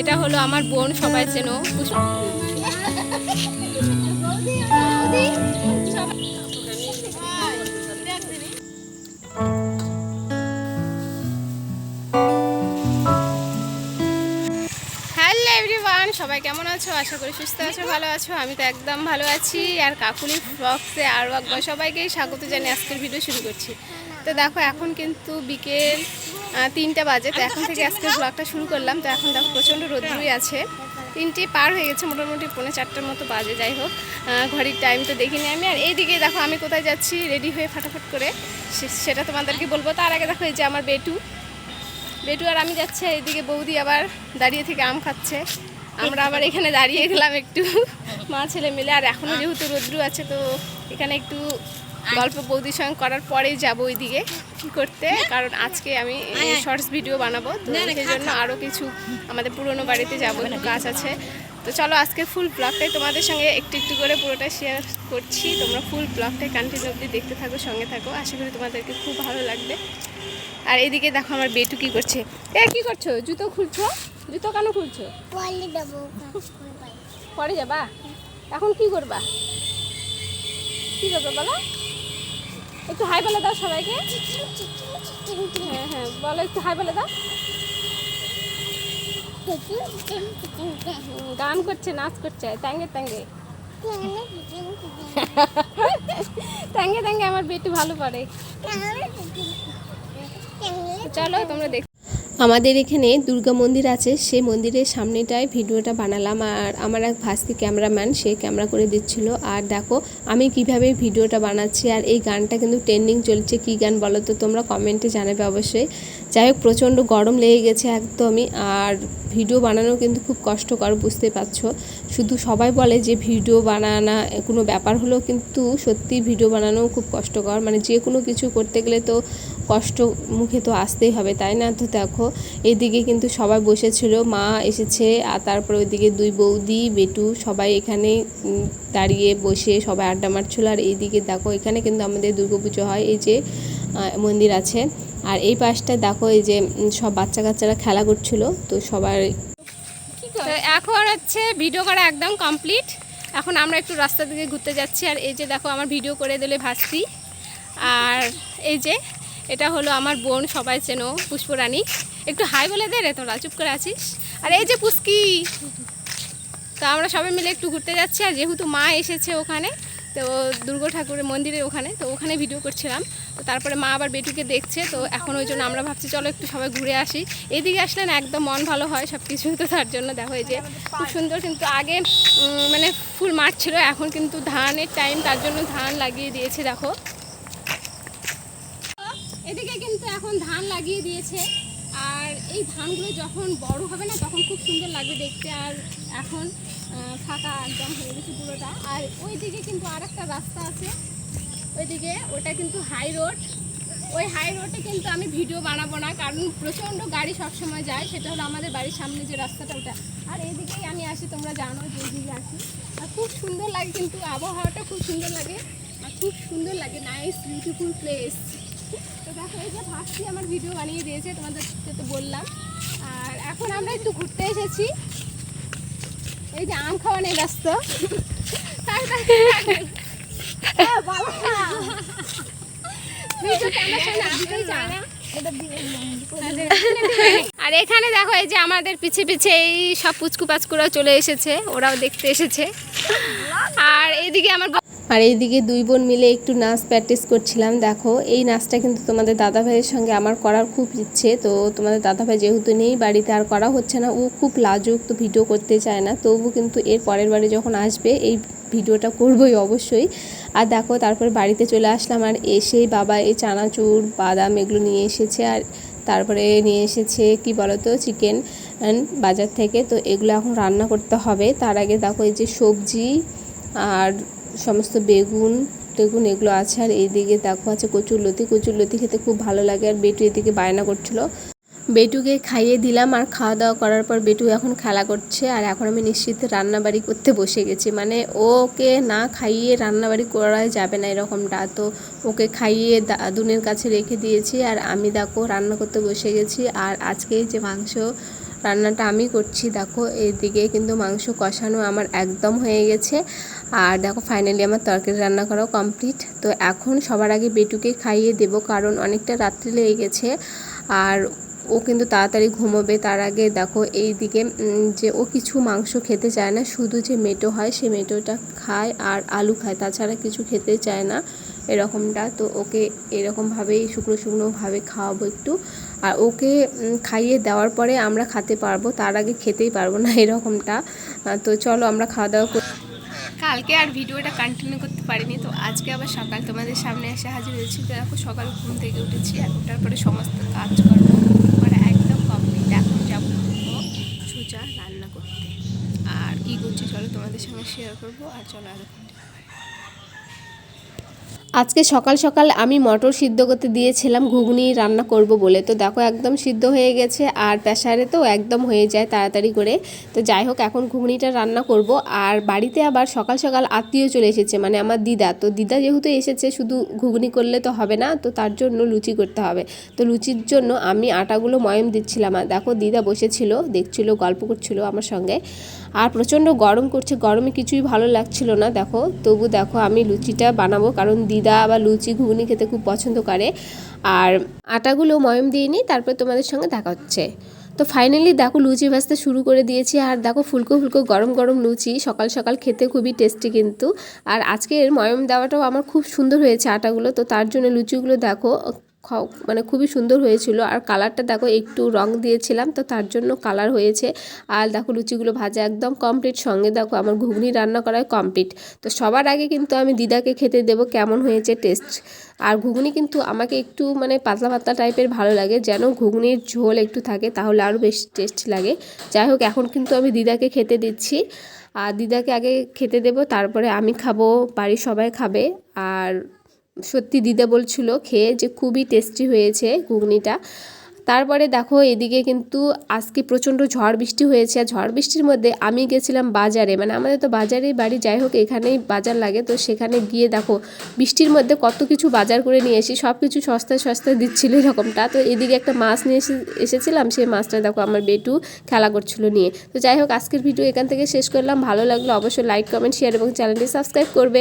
এটা হলো আমার বোন, সবাই চেনো সবাই কেমন আছো? আশা করি সুস্থ আছো, ভালো আছো। আমি তো একদম ভালো আছি। আর কাকুলি ব্লগসে আরও একবার সবাইকেই স্বাগত জানিয়ে আজকের ভিডিও শুরু করছি। তো দেখো, এখন কিন্তু বিকেল তিনটা বাজে। তো এখন থেকে আজকে ব্লগটা শুরু করলাম। তো এখন দেখো প্রচণ্ড রোদ্রুই আছে। তিনটে পার হয়ে গেছে মোটামুটি পৌনে চারটার মতো বাজে যাই হোক। ঘড়ির টাইম তো দেখিনি আমি। আর এইদিকে দেখো আমি কোথায় যাচ্ছি রেডি হয়ে ফাটাফাট করে। সে- সেটা তোমাদেরকে বলব। তার আগে দেখো এই যে আমার বেটু। বেটু আর আমি যাচ্ছে এইদিকে বৌদি আবার দাঁড়িয়ে থেকে আম খাচ্ছে। আমরা আবার এখানে দাঁড়িয়ে গেলাম একটু মা ছেলে মিলে। আর এখনও যেহেতু রোদ্রু আছে তো এখানে একটু গল্প বৌদির সঙ্গে করার পরেই যাব ওইদিকে কি করতে কারণ আজকে আমি শর্টস ভিডিও বানাবো। তো সেই জন্য আরও কিছু আমাদের পুরনো বাড়িতে যাব একটু কাজ আছে। তো চলো আজকে ফুল ব্লগটাই তোমাদের সঙ্গে একটু একটু করে পুরোটা শেয়ার করছি। তোমরা ফুল ব্লগটাই কন্টিনিউ অবধি দেখতে থাকো সঙ্গে থাকো। আশা করি তোমাদেরকে খুব ভালো লাগবে। আর এদিকে দেখো আমার বেটু কি করছে। এ কি করছ? জুতো খুলছো? জুতো কেন খুলছো? পরে যাবা? এখন কি করবা? কি করবে বলো? একটু হাই বলে দাও সবাইকে। হ্যাঁ হ্যাঁ বলো একটু হাই বলে দাও। গান করছে, নাচ করছে। ট্যাঙ্গে ট্যাঙ্গে ট্যাঙ্গে ট্যাঙ্গে আমার বেটু ভালো পারে চলো, তোমরা দেখ আমাদের এখানে দুর্গা মন্দির আছে, সেই মন্দিরের সামনেটায় ভিডিওটা বানালাম আর আমার এক ভাস্তি ক্যামেরাম্যান, সে ক্যামেরা করে দিচ্ছিল। আর দেখো, আমি কীভাবে ভিডিওটা বানাচ্ছি আর এই গানটা কিন্তু ট্রেন্ডিং চলছে। কী গান বলো তো তোমরা কমেন্টে জানাবে অবশ্যই। যাই হোক, প্রচণ্ড গরম লেগে গেছে একদমই আর ভিডিও বানানো কিন্তু খুব কষ্টকর, বুঝতে পারছ। শুধু সবাই বলে যে ভিডিও বানানা, কোনো ব্যাপার হলেও কিন্তু সত্যি ভিডিও বানানো খুব কষ্টকর। মানে যে কোনো কিছু করতে গেলে তো কষ্ট মুখে তো আসতেই হবে, তাই না? তো দেখো, এদিকে কিন্তু সবাই বসেছিল, মা এসেছে, আর তারপর ওইদিকে দুই বৌদি, বেটু সবাই এখানে দাঁড়িয়ে বসে সবাই আড্ডা মারছিল। আর এইদিকে দেখো, এখানে কিন্তু আমাদের দুর্গাপুজো হয়, এই যে মন্দির আছে। আর এই পাশটা দেখো, এই যে সব বাচ্চা কাচ্চারা খেলা করছিল, তো সবার এখন হচ্ছে ভিডিও করা একদম কমপ্লিট এখন আমরা একটু রাস্তা দিকে ঘুরতে যাচ্ছি। আর এই যে দেখো, আমার ভিডিও করে দিলে ভাসছি আর এই যে এটা হলো আমার বোন, সবাই চেনো পুষ্পরানী একটু হাই বলে দে রে তোরা, চুপ করে আছিস? আর এই যে পুষ্কি! তো আমরা সবাই মিলে একটু ঘুরতে যাচ্ছি, আর যেহেতু মা এসেছে ওখানে, তো দুর্গা ঠাকুরের মন্দিরের ওখানে, তো ওখানে ভিডিও করছিলাম। তো তারপরে মা আবার বেটুকে দেখছে, তো এখন ওই জন্য আমরা ভাবছি, চলো একটু সবাই ঘুরে আসি। এদিকে আসলে না একদম মন ভালো হয় সব কিছু তো তার জন্য দেখো এই যে খুব সুন্দর কিন্তু আগে মানে ফুল মাঠ ছিল, এখন কিন্তু ধানের টাইম তার জন্য ধান লাগিয়ে দিয়েছে, দেখো। এদিকে কিন্তু এখন ধান লাগিয়ে দিয়েছে। আর এই ধানগুলো যখন বড় হবে না, তখন খুব সুন্দর লাগবে দেখতে। আর এখন ফাঁকা একদম হয়ে গেছে পুরোটা। আর ওইদিকে কিন্তু আর একটা রাস্তা আছে। ওইদিকে ওটা কিন্তু হাই রোড। ওই হাই রোডে কিন্তু আমি ভিডিও বানাবো না, কারণ প্রচণ্ড গাড়ি সবসময় যায়। সেটা হলো আমাদের বাড়ির সামনে যে রাস্তাটা, ওটা। আর এইদিকেই আমি আসি, তোমরা জানো যে এইদিকে আসি। আর খুব সুন্দর লাগে কিন্তু, আবহাওয়াটা খুব সুন্দর লাগে। আর খুব সুন্দর লাগে নাইস বিউটিফুল প্লেস তো দেখো, এই যে ভাবছি আমার ভিডিও বানিয়ে দিয়েছে তোমাদেরকে তো বললাম। আর এখন আমরা একটু ঘুরতে এসেছি। এই যে আম খাওয়া নেই ব্যস্ত। না। আর এখানে দেখো, এই যে আমাদের পিছে পিছে এই সব পুচকু পাচকুরাও চলে এসেছে, ওরাও দেখতে এসেছে। আর এইদিকে আমার আর এইদিকে দুই বোন মিলে একটু নাচ প্র্যাকটিস করছিলাম। দেখো, এই নাচটা কিন্তু তোমাদের দাদা ভাইয়ের সঙ্গে আমার করার খুব ইচ্ছে। তো তোমাদের দাদা ভাই যেহেতু নেই বাড়িতে, আর করা হচ্ছে না। ও খুব লাজুক, তো ভিডিও করতে চায় না। তবু কিন্তু এর পরের বারে যখন আসবে, এই ভিডিওটা করবই অবশ্যই। আর দেখো, তারপরে বাড়িতে চলে আসলাম। আর এসেই বাবা এই চানাচুর, বাদাম এগুলো নিয়ে এসেছে। আর তারপরে নিয়ে এসেছে, কি বলতো চিকেন বাজার থেকে। তো এগুলো এখন রান্না করতে হবে। তার আগে দেখো, এই যে সবজি আর সমস্ত বেগুন টেগুন এগুলো আছে আর এইদিকে দেখো আছে কচুর লতি কচুর লতি খেতে খুব ভালো লাগে আর বেটু এদিকে বায়না করছিল। বেটুকে খাইয়ে দিলাম আর খাওয়া দাওয়া করার পর বেটু এখন খেলা করছে আর এখন আমি নিশ্চিত রান্নাবাড়ি করতে বসে গেছি। মানে ওকে না খাইয়ে রান্নাবাড়ি করা যাবে না এরকমটা। তো ওকে খাইয়ে দাদুনের কাছে রেখে দিয়েছি আর আমি দেখো রান্না করতে বসে গেছি আর আজকে যে মাংস রান্নাটা আমি করছি দেখো এইদিকে কিন্তু মাংস কষানো আমার একদম হয়ে গেছে। আর দেখো ফাইনালি আমার তরকারি রান্না করাও কমপ্লিট তো এখন সবার আগে বেটুকে খাইয়ে দেবো কারণ অনেকটা রাত্রি লেগে গেছে। আর ও কিন্তু তাড়াতাড়ি ঘুমোবে। তার আগে দেখো এই দিকে যে ও কিছু মাংস খেতে চায় না। শুধু যে মেটো হয়, সে মেটোটা খায় আর আলু খায়। তাছাড়া কিছু খেতে চায় না এরকমটা। তো ওকে এরকমভাবেই শুকনো শুকনোভাবে খাওয়াবো একটু। আর ওকে খাইয়ে দেওয়ার পরে আমরা খেতে পারব। তার আগে খেতেই পারব না এরকমটা। তো চলো আমরা খাওয়া দাওয়া করি কালকে আর ভিডিওটা কন্টিনিউ করতে পারিনি। তো আজকে আবার সকাল তোমাদের সামনে এসে হাজির হয়েছি। দেখো সকাল ঘুম থেকে উঠেছি। আর ওঠার পরে সমস্ত কাজ করব মানে একদম কমপ্লিট এখন যাব সোজা রান্না করতে আর কি তোমাদের সঙ্গে শেয়ার করব আর চলো আর আজকে সকাল সকাল আমি মটর সিদ্ধ করতে দিয়েছিলাম, ঘুগনি রান্না করব বলে। তো দেখো একদম সিদ্ধ হয়ে গেছে আর প্রেসারে তো একদম হয়ে যায় তাড়াতাড়ি করে। তো যাই হোক, এখন ঘুগনিটা রান্না করব। আর বাড়িতে আবার সকাল সকাল আত্মীয় চলে এসেছে মানে আমার দিদা। তো দিদা যেহেতু এসেছে, শুধু ঘুগনি করলে তো হবে না, তো তার জন্য লুচি করতে হবে। তো লুচির জন্য আমি আটাগুলো ময়ম দিচ্ছিলাম। আর দেখো দিদা বসেছিল, দেখছিল, গল্প করছিল আমার সঙ্গে। আর প্রচণ্ড গরম করছে, গরমে কিছুই ভালো লাগছিল না। দেখো, তবু দেখো আমি লুচিটা বানাবো, কারণ দিদা আবার লুচি, ঘুগনি খেতে খুব পছন্দ করে। আর আটাগুলো ময়ম দিয়ে নিই তারপর তোমাদের সঙ্গে দেখা হচ্ছে। তো ফাইনালি দেখো লুচি ভাজতে শুরু করে দিয়েছি। আর দেখো ফুলকো ফুলকো গরম গরম লুচি সকাল সকাল খেতে খুবই টেস্টি কিন্তু। আর আজকের ময়ম দেওয়াটাও আমার খুব সুন্দর হয়েছে আটাগুলো। তো তার জন্য লুচিগুলো দেখো মানে খুবই সুন্দর হয়েছিল। আর কালারটা দেখো, একটু রং দিয়েছিলাম, তো তার জন্য কালার হয়েছে। আর দেখো, লুচিগুলো ভাজা একদম কমপ্লিট সঙ্গে দেখো, আমার ঘুগনি রান্না করাই কমপ্লিট তো সবার আগে কিন্তু আমি দিদাকে খেতে দেবো, কেমন হয়েছে টেস্ট আর ঘুগনি কিন্তু আমাকে একটু মানে পাতলা পাতলা টাইপের ভালো লাগে, যেন ঘুগনির ঝোল একটু থাকে, তাহলে আরও বেশ টেস্ট লাগে। যাই হোক, এখন কিন্তু আমি দিদাকে খেতে দিচ্ছি। আর দিদাকে আগে খেতে দেবো, তারপরে আমি খাব, বাড়ির সবাই খাবে। আর সত্যি দিদা বলছিল, খেয়ে যে খুবই টেস্টি হয়েছে ঘুগনিটা। তারপরে দেখো এদিকে কিন্তু আজকে প্রচণ্ড ঝড় বৃষ্টি হয়েছে। আর ঝড় বৃষ্টির মধ্যে আমি গেছিলাম বাজারে। মানে আমাদের তো বাজারেই বাড়ি, যাই হোক, এখানেই বাজার লাগে। তো সেখানে গিয়ে দেখো, বৃষ্টির মধ্যে কত কিছু বাজার করে নিয়ে এসি সব কিছু সস্তায় সস্তায় দিচ্ছিল এরকমটা। তো এদিকে একটা মাছ নিয়ে এসে, এসেছিলাম। সেই মাছটা দেখো আমার বেটু খেলা করছিল নিয়ে। তো যাই হোক, আজকের ভিডিও এখান থেকে শেষ করলাম। ভালো লাগল অবশ্যই লাইক কমেন্ট শেয়ার এবং চ্যানেলটি সাবস্ক্রাইব করবে।